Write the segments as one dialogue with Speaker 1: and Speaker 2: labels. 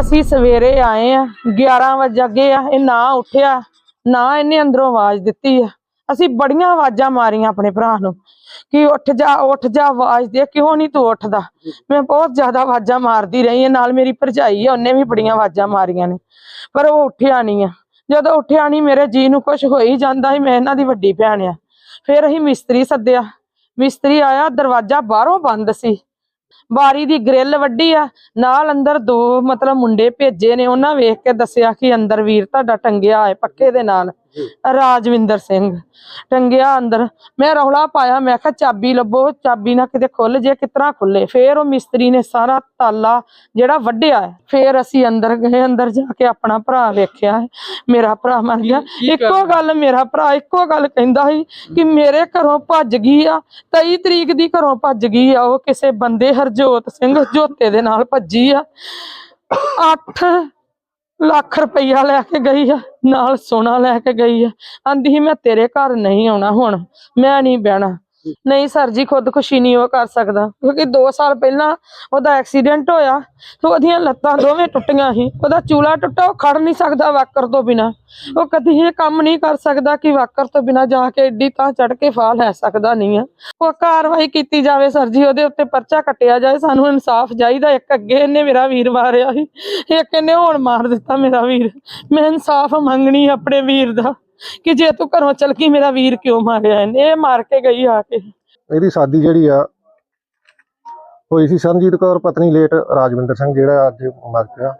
Speaker 1: ਅਸੀਂ ਸਵੇਰੇ ਆਏ ਆ 11 ਵਜੇ ਅੱਗੇ ਆ, ਇਹ ਨਾ ਉੱਠਿਆ, ਨਾ ਇਹਨੇ ਅੰਦਰੋਂ ਆਵਾਜ਼ ਦਿੱਤੀ ਆ। ਅਸੀਂ ਬੜੀਆਂ ਆਵਾਜ਼ਾਂ ਮਾਰੀਆਂ ਆਪਣੇ ਭਰਾ ਨੂੰ, ਕਿ ਉੱਠ ਜਾ ਉੱਠ ਜਾ, ਆਵਾਜ਼ ਦੇ, ਕਿਉਂ ਨਹੀਂ ਤੂੰ ਉੱਠਦਾ? ਮੈਂ ਬਹੁਤ ਜ਼ਿਆਦਾ ਆਵਾਜ਼ਾਂ ਮਾਰਦੀ ਰਹੀ ਹਾਂ ਨਾਲ ਮੇਰੀ ਭਰਜਾਈ ਆ, ਉਹਨੇ ਵੀ ਬੜੀਆਂ ਆਵਾਜ਼ਾਂ ਮਾਰੀਆਂ ਨੇ, ਪਰ ਉਹ ਉੱਠਿਆ ਨਹੀਂ ਆ। ਜਦੋਂ ਉੱਠਿਆ ਨਹੀਂ ਮੇਰੇ ਜੀ ਨੂੰ ਕੁਝ ਹੋ ਹੀ ਜਾਂਦਾ ਸੀ, ਮੈਂ ਇਹਨਾਂ ਦੀ ਵੱਡੀ ਭੈਣ ਆ। ਫਿਰ ਅਸੀਂ ਮਿਸਤਰੀ ਸੱਦਿਆ, ਮਿਸਤਰੀ ਆਇਆ, ਦਰਵਾਜ਼ਾ ਬਾਹਰੋਂ ਬੰਦ ਸੀ। ਬਾਰੀ ਦੀ ਗ੍ਰਿਲ ਵੱਡੀ ਆ, ਨਾਲ ਅੰਦਰ ਦੋ ਮਤਲਬ ਮੁੰਡੇ ਭੇਜੇ ਨੇ, ਉਹਨਾਂ ਵੇਖ ਕੇ ਦੱਸਿਆ ਕਿ ਅੰਦਰ ਵੀਰ ਤੁਹਾਡਾ ਟੰਗਿਆ ਹੈ ਪੱਕੇ ਦੇ ਨਾਲ। ਰਾਜਵਿੰਦਰ ਸਿੰਘ। ਟੰਗਿਆ ਅੰਦਰ। ਮੈਂ ਰੌਲਾ ਪਾਇਆ ਮੈਂ ਕਿਹਾ ਚਾਬੀ ਲੱਭੋ ਚਾਬੀ ਨਾ ਕਿਤੇ ਖੁੱਲ ਜੇ ਕਿਤਨਾ ਖੁੱਲੇ ਫੇਰ ਉਹ ਮਿਸਤਰੀ ਨੇ ਸਾਰਾ ਤਾਲਾ ਜਿਹੜਾ ਵੱਢਿਆ ਫੇਰ ਅਸੀਂ ਅੰਦਰ ਗਏ ਅੰਦਰ ਜਾ ਕੇ ਆਪਣਾ ਭਰਾ ਵੇਖਿਆ। ਮੇਰਾ ਭਰਾ ਮਰ ਗਿਆ। ਇੱਕੋ ਗੱਲ ਮੇਰਾ ਭਰਾ ਇੱਕੋ ਗੱਲ ਕਹਿੰਦਾ ਸੀ ਕਿ ਮੇਰੇ ਘਰੋਂ ਭੱਜ ਗਈ ਆ। 23 ਤਰੀਕ ਦੀ ਘਰੋਂ ਭੱਜ ਗਈ ਆ। ਉਹ ਕਿਸੇ ਬੰਦੇ ਹਰਜੋਤ ਸਿੰਘ ਜੋਤੇ ਦੇ ਨਾਲ ਭੱਜੀ ਆ। 8 ਲੱਖ ਰੁਪਈਆ ਲੈ ਕੇ ਗਈ ਆ, ਨਾਲ ਸੋਨਾ ਲੈ ਕੇ ਗਈ ਆ। ਆਂਦੀ ਸੀ, ਮੈਂ ਤੇਰੇ ਘਰ ਨਹੀਂ ਆਉਣਾ ਹੁਣ, ਮੈਂ ਨਹੀਂ ਬਹਿਣਾ। ਨਹੀਂ ਸਰ ਜੀ ਖੁਦਕੁਸ਼ੀ ਨਹੀਂ ਉਹ ਕਰ ਸਕਦਾ। ਕਿਉਂਕਿ 2 ਸਾਲ ਪਹਿਲਾਂ ਉਹਦਾ ਐਕਸੀਡੈਂਟ ਹੋਇਆ, ਤੇ ਉਹਦੀਆਂ ਲੱਤਾਂ ਦੋਵੇਂ ਟੁੱਟੀਆਂ ਸੀ। ਉਹਦਾ ਚੂਲਾ ਟੁੱਟਾ, ਉਹ ਖੜ ਨਹੀਂ ਸਕਦਾ ਵਾਕਰ ਤੋਂ ਬਿਨਾ। ਉਹ ਕਦੀ ਇਹ ਕੰਮ ਨਹੀਂ ਕਰ ਸਕਦਾ ਕਿ ਵਾਕਰ ਤੋਂ ਬਿਨਾ ਜਾ ਕੇ ਏਡੀ ਤਾਂ ਚੜ ਕੇ ਫਾਹ ਲੈ ਸਕਦਾ ਨਹੀਂ ਆ। ਉਹ ਕਾਰਵਾਈ ਕੀਤੀ ਜਾਵੇ ਸਰ ਜੀ, ਉਹਦੇ ਉੱਤੇ ਪਰਚਾ ਕੱਟਿਆ ਜਾਏ, ਸਾਨੂੰ ਇਨਸਾਫ ਚਾਹੀਦਾ। ਇੱਕ ਅੱਗੇ ਇਹਨੇ ਮੇਰਾ ਵੀਰ ਮਾਰਿਆ ਸੀ, ਇੱਕ ਇਹਨੇ ਹੁਣ ਮਾਰ ਦਿੱਤਾ ਮੇਰਾ ਵੀਰ। ਮੈਂ ਇਨਸਾਫ ਮੰਗਣੀ ਆਪਣੇ ਵੀਰ ਦਾ। ਕਿ ਜੇ ਤੂੰ ਘਰੋਂ ਚਲ ਗਈ ਮੇਰਾ ਵੀਰ ਕਿਉਂ ਮਾਰਿਆ ਇਹਨੇ? ਇਹ ਮਾਰ ਕੇ ਗਈ ਆ ਕੇ।
Speaker 2: ਇਹਦੀ ਸਾਦੀ ਜਿਹੜੀ ਆ ਹੋਈ ਸੀ ਸੰਜੀਤ ਕੌਰ ਪਤਨੀ ਲੇਟ ਰਾਜਵਿੰਦਰ ਸਿੰਘ ਜਿਹੜਾ ਅੱਜ ਮਰ ਗਿਆ।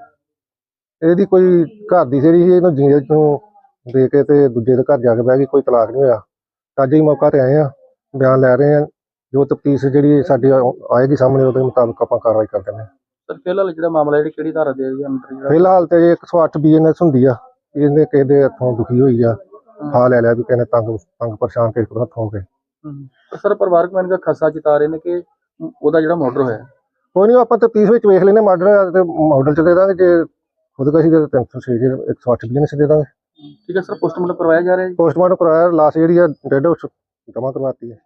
Speaker 2: ਇਹਦੀ ਕੋਈ ਘਰ ਦੀ ਜਿਹੜੀ ਸੀ ਇਹਨੂੰ ਜੀਂਦੇ ਨੂੰ ਦੇ ਕੇ ਤੇ ਦੂਜੇ ਦੇ ਘਰ ਜਾ ਕੇ ਬਹਿ ਗਈ ਕੋਈ ਤਲਾਕ ਨਹੀਂ ਹੋਇਆ। ਅੱਜ ਹੀ ਮੌਕਾ ਤੇ ਆਏ ਆ ਬਿਆਨ ਲੈ ਰਹੇ ਆ ਜੋ ਤਫਤੀਸ਼ ਜਿਹੜੀ ਸਾਡੀ ਆਏਗੀ ਸਾਹਮਣੇ ਉਹਦੇ ਮੁਤਾਬਕ ਆਪਾਂ ਕਾਰਵਾਈ ਕਰ ਦਿੰਦੇ ਹਾਂ
Speaker 3: ਸਰ ਫਿਲਹਾਲ ਜਿਹੜਾ ਮਾਮਲਾ ਜਿਹੜੀ ਕਿਹੜੀ ਧਾਰਾ ਦੇ ਅੰਦਰ ਜਿਹੜਾ
Speaker 2: ਫਿਲਹਾਲ ਤੇ ਜੇ 108 ਬੀਐਨਐਸ ਹੁੰਦੀ ਆ ਇਹਨੇ ਕਿਸੇ ਦੇ ਹੱਥੋਂ ਦੁਖੀ ਹੋਈ ਆ। ਫਾ ਲੈ ਲਿਆ ਵੀ ਨੇ ਤੰਗ ਤੰਗ ਪਰੇਸ਼ਾਨ ਕਿਸੇ ਕੋਲ ਹੱਥੋਂ ਹੋ।
Speaker 3: ਪਰ ਸਰ ਪਰਿਵਾਰਕ ਮੈਂਬਰ ਦਾ ਖਸਾ ਰਹੇ ਨੇ ਕਿ ਉਹਦਾ ਜਿਹੜਾ ਮਰਡਰ ਹੋਇਆ।
Speaker 2: ਕੋਈ ਨਹੀਂ ਆਪਾਂ ਤਫਤੀਸ਼ ਵਿੱਚ ਵੇਖ ਲੈਨੇ ਮਾਡਲ ਤੇ ਮਾਡਲ ਚ ਦੇ ਦਾਂਗੇ ਜੇ ਖੁਦਕਸ਼ੀ ਦੇ 306 ਜੇ 108 ਬੀਐਨਐਸ ਦੇ ਦਾਂਗੇ।
Speaker 3: ਠੀਕ ਹੈ ਸਰ ਪੋਸਟਮਾਰਟਮ ਕਰਵਾਇਆ ਜਾ ਰਿਹਾ ਜੀ?
Speaker 2: ਪੋਸਟਮਾਰਟਮ ਕਰਾਇਆ ਲਾਸ਼ ਜਿਹੜੀ ਆ ਡੈਡ ਜਮ੍ਹਾਂ ਕਰਵਾਤੀ ਹੈ।